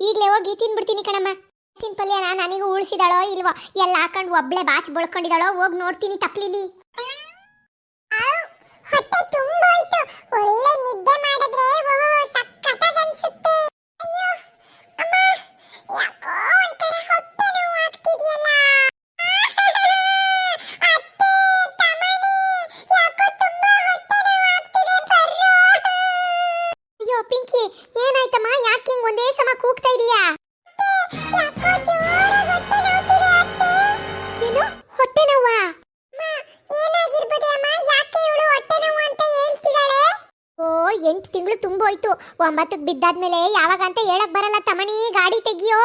ಈಗಲೇ ಹೋಗಿ ತಿನ್ಬಿಡ್ತೀನಿ ಕಣಮ್ಮ. ಸಿಂಪಲ್ ನನಗೂ ಉಳಿಸಿದಾಳೋ ಇಲ್ವೋ? ಎಲ್ಲ ಹಾಕೊಂಡು ಒಬ್ಳೆ ಬಾಚ್ ಬಳ್ಕೊಂಡಿದ್ದಾಳೋ ಹೋಗಿ ನೋಡ್ತೀನಿ ತಪ್ಲಿಲಿ. ಎಂಟು ತಿಂಗಳು ತುಂಬೋಯ್ತು ಒಂಬತ್ತಕ್ಕೆ ಬಿದ್ದಾದ್ಮೇಲೆ ಯಾವಾಗ ಅಂತ ಹೇಳಕ್ ಬರಲ್ಲ ತಮಣಿ ಗಾಡಿ ತೆಗಿಯೋ.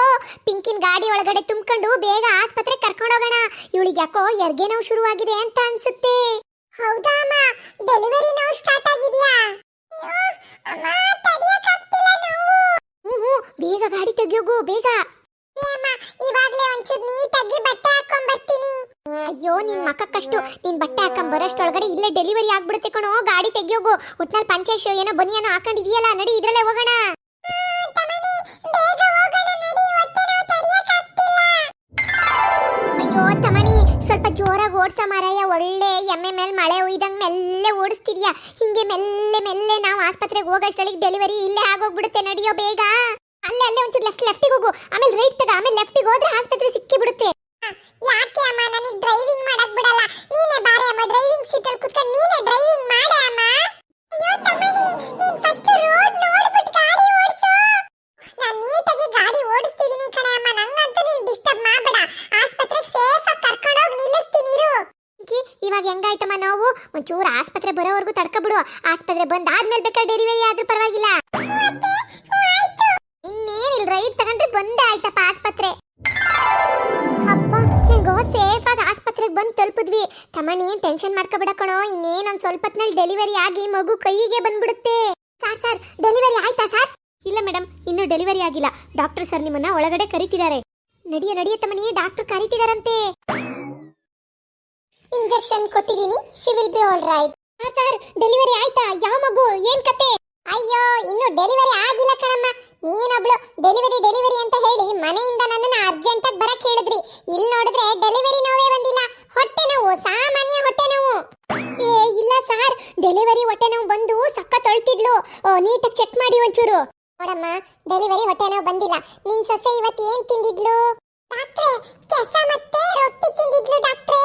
ಪಿಂಕಿನ್ ಗಾಡಿ ಒಳಗಡೆ ತುಂಬ್ಕೊಂಡು ಬೇಗ ಆಸ್ಪತ್ರೆಗೆ ಕರ್ಕೊಂಡೋಗೋಣ ಇವಳಿಗೆ ಯಾಕೋ ಎರ್ಗೆ ನೋವು ಶುರುವಾಗಿದೆ ಅಂತ ಅನ್ಸುತ್ತೆ. ಹೌದಾ ಅಮ್ಮ? ಡೆಲಿವರಿ ನೋವು ಸ್ಟಾರ್ಟ್ ಆಗಿದ್ಯಾ? ಹು ಹ್ಞೂ ಬೇಗ ಗಾಡಿ ತೆಗಿಯೋಗು ಬೇಗ. ಇವಾಗಲೇ ಒಂಚೂರು ನೀಟಾಗಿ ಬಟ್ಟೆ ಅಯ್ಯೋ, ನಿನ್ ಮಕ್ಕಕ್ಕಷ್ಟು ನಿನ್ ಬಟ್ಟೆ ಹಾಕೊಂಡ್ ಬರೋಷ್ಟೊಳಗಡೆ ಇಲ್ಲೇ ಡೆಲಿವರಿ ಆಗ್ಬಿಡುತ್ತೆ ಕಣೋ. ಗಾಡಿ ತೆಗಿಯೋಗು. ಒಟ್ನಲ್ಲಿ ಪಂಚೇಶ್ ಏನೋ ಬನಿಯನೋ ಹಾಕೊಂಡಿದೀಯಲ್ಲ, ನಡಿ, ಇದ್ರಲ್ಲೇ ಹೋಗೋಣ. ಅಯ್ಯೋ, ತಮಣಿ, ಸ್ವಲ್ಪ ಜೋರಾಗಿ ಓಡ್ಸ ಮಾರಾಯ, ಒಳ್ಳೆ ಎಮ್ಮೆ ಮೇಲೆ ಮಳೆ ಉಯ್ದಂಗ್ ಮೆಲ್ಲೆ ಓಡಿಸ್ತಿದ್ಯಾ? ಹಿಂಗೆ ಮೆಲ್ಲೆ ಮೆಲ್ಲೆ ನಾವು ಆಸ್ಪತ್ರೆಗೆ ಹೋಗೋಷ್ಟೊಳಗೆ ಡೆಲಿವರಿ ಇಲ್ಲೇ ಆಗೋಗ್ಬಿಡುತ್ತೆ, ನಡಿಯೋ ಬೇಗ. ಅಲ್ಲೇ ಅಲ್ಲೇ ಒಂಚೂರು ಲೆಫ್ಟ್ ಲೆಫ್ಟಿಗೆ ಹೋಗು. ಆಮೇಲೆ ರೈಟ್ ತಗ, ಆಮೇಲೆ ಲೆಫ್ಟಿಗೆ ಹೋದ್ರೆ ಆಸ್ಪತ್ರೆ ಸಿಕ್ಕಿ ಬಿಡುತ್ತೆ ಯಾಕೆ ಅಮ್ಮ ನನಗೆ ಡ್ರೈವಿಂಗ್ ಮಾಡಕ್ ಬಿಡಲ್ಲ. ನೀನೇ ಬಾರೆ ಅಮ್ಮ ಡ್ರೈವಿಂಗ್ ಸೀಟಲ್ಲಿ ಕುತ್ಕೊಂಡು ನೀನೇ ಡ್ರೈವಿಂಗ್ ಮಾಡೆ ಅಮ್ಮ. ಅಯ್ಯೋ ತಮ್ಮನಿ ನೀನ್ ಫಸ್ಟ್ ರೋಡ್ ನೋಡ್ಬಿಟ್ಟು ಗಾಡಿ ಓಡಿಸು. ನಾನು ನೀಟಾಗಿ ಗಾಡಿ ಓಡಿಸ್ತಿದೀನಿ ಕಣೆ ಅಮ್ಮ ನಂಗಂತೂ ನೀನ್ ಡಿಸ್ಟರ್ಬ್ ಮಾಡಬೇಡ. ಆಸ್ಪತ್ರೆಗೆ ಸೇಫ್ ಆಗಿ ಕರ್ಕೊಂಡು ಹೋಗಿ ನಿಲ್ಲಿಸ್ತೀನಿ ಇರು. ಇವಾಗ ಹೆಂಗಾಯ್ತಮ್ಮ ನಾವು? ಒಂಚೂರು ಆಸ್ಪತ್ರೆ ಬರೋವರೆಗೂ ತಡ್ಕೊಬಿಡು ಆಸ್ಪತ್ರೆ ಬಂದಾದ್ಮೇಲೆ ಬೇಕಾದ್ರೆ ಡೆಲಿವರಿ ಆದ್ರೂ ಪರವಾಗಿಲ್ಲ. ಇನ್ನೇನಿಲ್ಲ ರೈಟ್ ತಗೊಂಡ್ರೆ ಬಂದೇ ಆಯ್ತಪ್ಪ ಆಸ್ಪತ್ರೆ. ಬಂದು ತಲುಪಿದ್ವಿ. ತಮ್ಮನಿ ಟೆನ್ಷನ್ ಮಾಡ್ಕೋಬೇಡ ಕಣೋ. ಒಂದು ಸ್ವಲ್ಪ ಹೊತ್ತಿನಲ್ಲಿ ಡೆಲಿವರಿ ಆಗಿ ಮಗು ಕೈಗೆ ಬಂದ್ಬಿಡುತ್ತೆ. ಸರ್ ಸರ್ ಡೆಲಿವರಿ ಆಯ್ತಾ ಸರ್? ಇಲ್ಲ ಮೇಡಮ್ ಇನ್ನೂ ಡೆಲಿವರಿ ಆಗಿಲ್ಲ. ಡಾಕ್ಟರ್ ಸರ್ ನಿಮ್ಮನ್ನ ಒಳಗಡೆ ಕರಿತಿದ್ದಾರೆ. ನಡಿಯ ನಡಿಯ ತಮ್ಮನಿ ಡಾಕ್ಟರ್ ಕರಿತಿದಾರಂತೆ. ಇಂಜೆಕ್ಷನ್ ಕೊಟ್ಟಿದ್ದೀನಿ she will be all right sir delivery ಆಯ್ತಾ? ಯಾವ ಮಗು? ಏನ್ ಕತೆ? ಅಯ್ಯೋ ಇನ್ನು ಡೆಲಿವರಿ ಆಗಿಲ್ಲ ಕಣಮ್ಮ. ನೀನೊಬ್ಳು ಡೆಲಿವರಿ ಡೆಲಿವರಿ ಅಂತ ಹೇಳಿ ಮನೆಯಿಂದ ನನ್ನನ್ನ ಅರ್ಜೆಂಟ್ ಆಗಿ ಬರಕ್ ಹೇಳಿದ್ರಿ. ಇಲ್ಲಿ ನೋಡಿದ್ರೆ ಡೆಲಿವರಿ ನೋವೇ ಬಂದಿಲ್ಲ. ನೀಟಾಗಿ ಚೆಕ್ ಮಾಡಿ ಒಂಚೂರು. ನೋಡಮ್ಮ ಡೆಲಿವರಿ ಹೊಟ್ಟೆ ನೋವು ಬಂದಿಲ್ಲ. ನಿನ್ ಸೊಸೆ ಇವತ್ತು ಏನ್ ತಿಂದಿದ್ಲು? ಡಾಕ್ಟ್ರೆ, ಕೆಸ ಮತ್ತೆ ರೊಟ್ಟಿ ತಿಂದಿದ್ಲು ಡಾಕ್ಟ್ರೆ.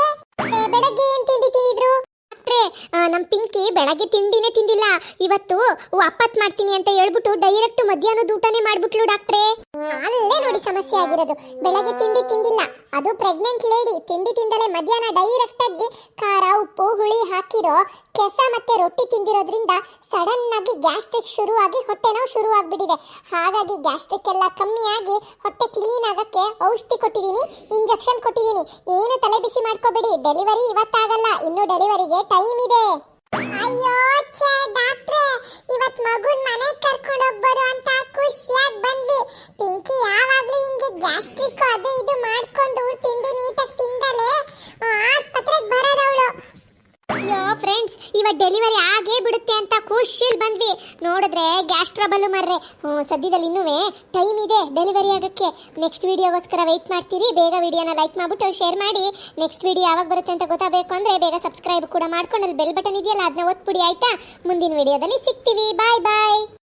ಬೆಳಗ್ಗೆ ಏನ್ ತಿಂಡಿ ತಿಂದಿದ್ರು? ಡಾಕ್ಟ್ರೆ ನಮ್ ಪಿಂಕಿ ಬೆಳಗ್ಗೆ ತಿಂಡಿನೇ ತಿಂದಿಲ್ಲ. ಇವತ್ತು ವಾಪತ್ ಮಾಡ್ತೀನಿ ಅಂತ ಹೇಳ್ಬಿಟ್ಟು ಡೈರೆಕ್ಟ್ ಮಧ್ಯಾಹ್ನದ ಊಟನೇ ಮಾಡ್ಬಿಟ್ಲು ಡಾಕ್ಟ್ರೆ. ಸಮಸ್ಯೆ ಆಗಿರೋದು ಬೆಳಗ್ಗೆ ತಿಂಡಿ ತಿಂದಿಲ್ಲ. ಅದು ಪ್ರೆಗ್ನೆಂಟ್ ಲೇಡಿ ತಿಂಡಿ ತಿಂದಲೆ ಮಧ್ಯಾಹ್ನ ಡೈರೆಕ್ಟ್ ಆಗಿ ಖಾರ, ಉಪ್ಪು, ಹುಳಿ ಹಾಕಿರೋ ಕೆಸ ಮತ್ತೆ ರೊಟ್ಟಿ ತಿಂದಿರೋದ್ರಿಂದ ಸಡನ್ ಆಗಿ ಗ್ಯಾಸ್ಟ್ರಿಕ್ ಶುರುವಾಗಿ ಹೊಟ್ಟೆ ನೋವು ಶುರು ಆಗಿಬಿಟ್ಟಿದೆ ಹಾಗಾಗಿ ಗ್ಯಾಸ್ಟ್ರಿಕ್ ಎಲ್ಲ ಕಮ್ಮಿ ಆಗಿ ಹೊಟ್ಟೆ ಕ್ಲೀನ್ ಆಗಕ್ಕೆ ಔಷಧಿ ಕೊಟ್ಟಿದ್ದೀನಿ ಇಂಜೆಕ್ಷನ್ ಕೊಟ್ಟಿದ್ದೀನಿ. ಏನು ತಲೆ ಬಿಸಿ ಮಾಡ್ಕೋಬೇಡಿ. ಡೆಲಿವರಿ ಇವತ್ತಾಗಲ್ಲ. ಇನ್ನು ಡೆಲಿವರಿಗೆ ಟೈಮ್ ಇದೆ. ಅಯ್ಯೋ ನೋಡಿದ್ರೆ ಗ್ಯಾಸ್ ಟ್ರಬಲ್ ಹ್ಮ್, ಸದ್ಯದಲ್ಲಿ ಇನ್ನೂ ಟೈಮ್ ಇದೆ ಡೆಲಿವರಿ ಆಗಕ್ಕೆ. ನೆಕ್ಸ್ಟ್ ವಿಡಿಯೋಗೋಸ್ಕರ ವೆಯ್ಟ್ ಮಾಡ್ತೀರಿ. ಬೇಗ ವಿಡಿಯೋನ ಲೈಕ್ ಮಾಡ್ಬಿಟ್ಟು ಶೇರ್ ಮಾಡಿ. ನೆಕ್ಸ್ಟ್ ವಿಡಿಯೋ ಯಾವಾಗ ಬರುತ್ತೆ ಅಂತ ಗೊತ್ತಾಗಬೇಕು ಅಂದರೆ ಬೇಗ ಸಬ್ಸ್ಕ್ರೈಬ್ ಕೂಡ ಮಾಡ್ಕೊಂಡು ಅಲ್ಲಿ ಬೆಲ್ ಬಟನ್ ಇದೆಯಲ್ಲ ಅದನ್ನ ಒತ್ಬಿಡಿ ಆಯ್ತಾ? ಮುಂದಿನ ವಿಡಿಯೋದಲ್ಲಿ ಸಿಗ್ತೀವಿ. ಬಾಯ್ ಬಾಯ್